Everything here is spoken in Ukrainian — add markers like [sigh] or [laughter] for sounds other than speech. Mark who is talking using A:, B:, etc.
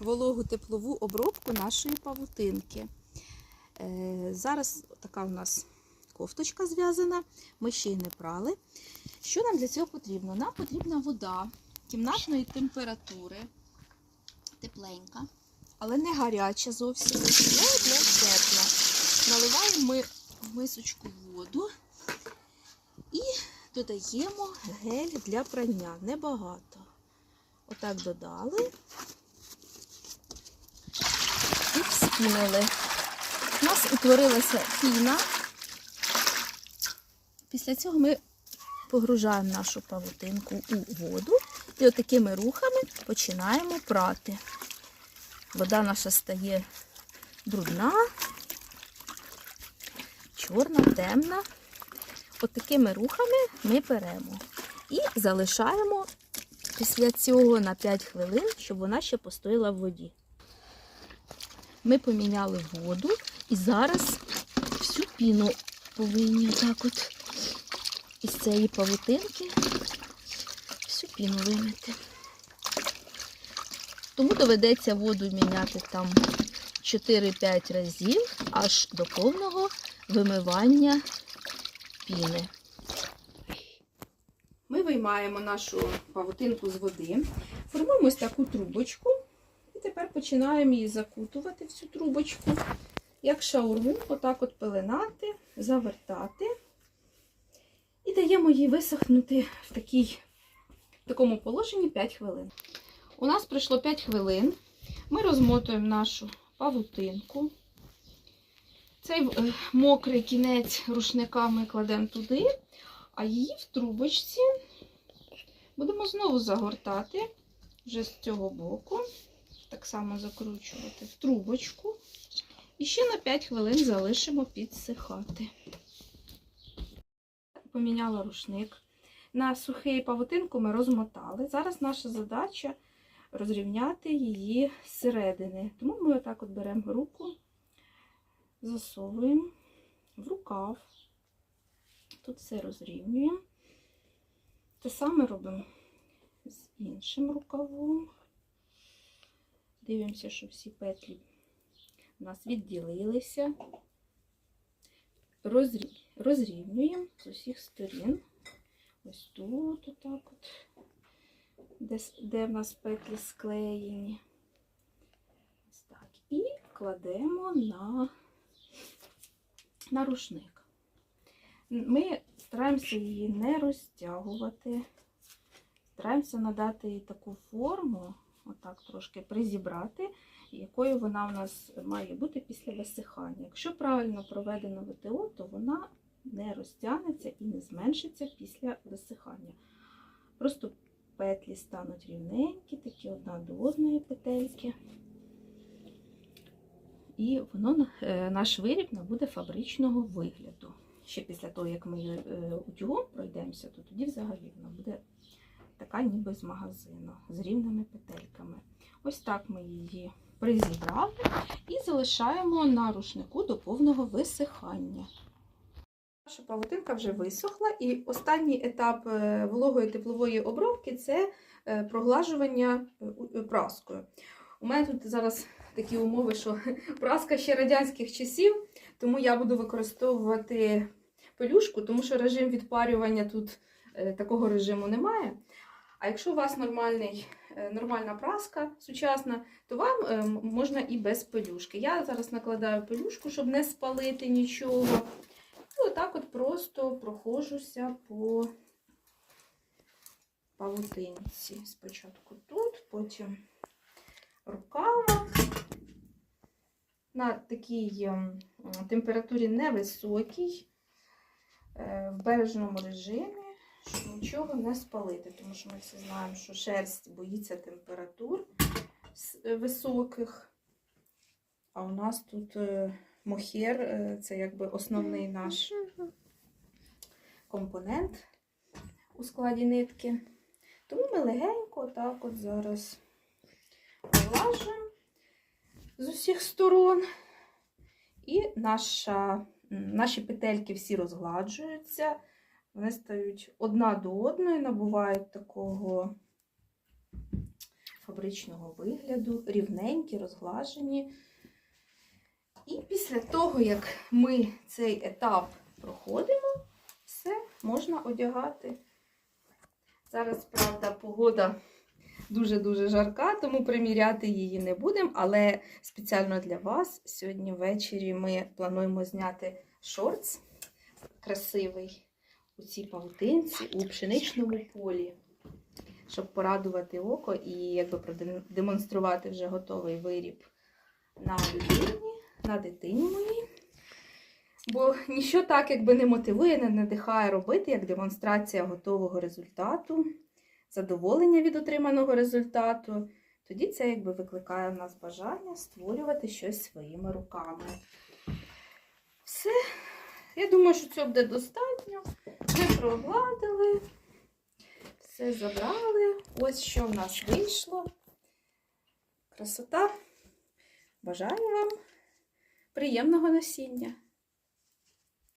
A: Вологу теплову обробку нашої павутинки. Е, Зараз така у нас кофточка зв'язана, ми ще й не прали. Що нам для цього потрібно? Нам потрібна вода кімнатної температури, тепленька, але не гаряча зовсім. Не тепла. Наливаємо ми в мисочку воду і додаємо гель для прання. Небагато. Отак додали вспінули. У нас утворилася піна. Після цього ми погружаємо нашу павутинку у воду і отакими рухами починаємо прати. Вода наша стає брудна, чорна, темна. Отакими рухами ми беремо і залишаємо після цього на 5 хвилин, щоб вона ще постояла в воді. Ми поміняли воду і зараз всю піну повинні отак от із цієї павутинки всю піну вимити. Тому доведеться воду міняти там 4-5 разів аж до повного вимивання піни. Ми виймаємо нашу павутинку з води, формуємо ось таку трубочку. Починаємо її закутувати в цю трубочку, як шаурму, отак от пеленати, завертати. І даємо їй висохнути в, такій, в такому положенні 5 хвилин. У нас пройшло 5 хвилин. Ми розмотуємо нашу павутинку. Цей е, мокрий кінець рушника ми кладемо туди, а її в трубочці будемо знову загортати вже з цього боку так само закручувати в трубочку. І ще на 5 хвилин залишимо підсихати. Поміняла рушник. На сухий павутинку ми розмотали. Зараз наша задача розрівняти її зсередини. Тому ми отак от беремо руку, засовуємо в рукав. Тут все розрівнюємо. Те саме робимо з іншим рукавом. Дивимося, що всі петлі у нас відділилися. Розрівнюємо з усіх сторін. Ось тут, отак от, де, де в нас петлі склеєні. Ось так. І кладемо на, на рушник. Ми стараємося її не розтягувати, стараємося надати їй таку форму отак трошки призібрати, якою вона у нас має бути після висихання. Якщо правильно проведено ВТО, то вона не розтягнеться і не зменшиться після висихання. Просто петлі стануть рівненькі, такі одна до одної петельки. І воно, е, наш виріб набуде фабричного вигляду. Ще після того, як ми е, утюгом пройдемося, то тоді взагалі вона буде така ніби з магазину, з рівними петельками. Ось так ми її призібрали і залишаємо на рушнику до повного висихання. Наша павутинка вже висохла, і останній етап е, вологої теплової обробки це е, проглажування е, праскою. У мене тут зараз такі умови, що [laughs] праска ще радянських часів, тому я буду використовувати пелюшку, тому що режим відпарювання тут такого режиму немає. А якщо у вас нормальний, нормальна праска сучасна, то вам можна і без пелюшки. Я зараз накладаю пелюшку, щоб не спалити нічого. І отак от просто проходжуся по павутинці. Спочатку тут, потім рукава. На такій температурі невисокій, в бережному режимі нічого не спалити, тому що ми всі знаємо, що шерсть боїться температур високих. А у нас тут мохер це якби основний наш компонент у складі нитки. Тому ми легенько так от зараз влажуємо з усіх сторон. І наша, наші петельки всі розгладжуються. Вони стають одна до одної, набувають такого фабричного вигляду, рівненькі, розглажені. І після того, як ми цей етап проходимо, все можна одягати. Зараз, правда, погода дуже-дуже жарка, тому приміряти її не будемо. Але спеціально для вас сьогодні ввечері ми плануємо зняти шортс красивий у цій павутинці, у пшеничному полі, щоб порадувати око і якби продемонструвати вже готовий виріб на людині, на дитині моїй. Бо ніщо так якби не мотивує, не надихає робити, як демонстрація готового результату, задоволення від отриманого результату. Тоді це якби викликає в нас бажання створювати щось своїми руками. Все, я думаю, що цього буде достатньо. Ми прогладили, все забрали. Ось що в нас вийшло. Красота. Бажаю вам приємного носіння!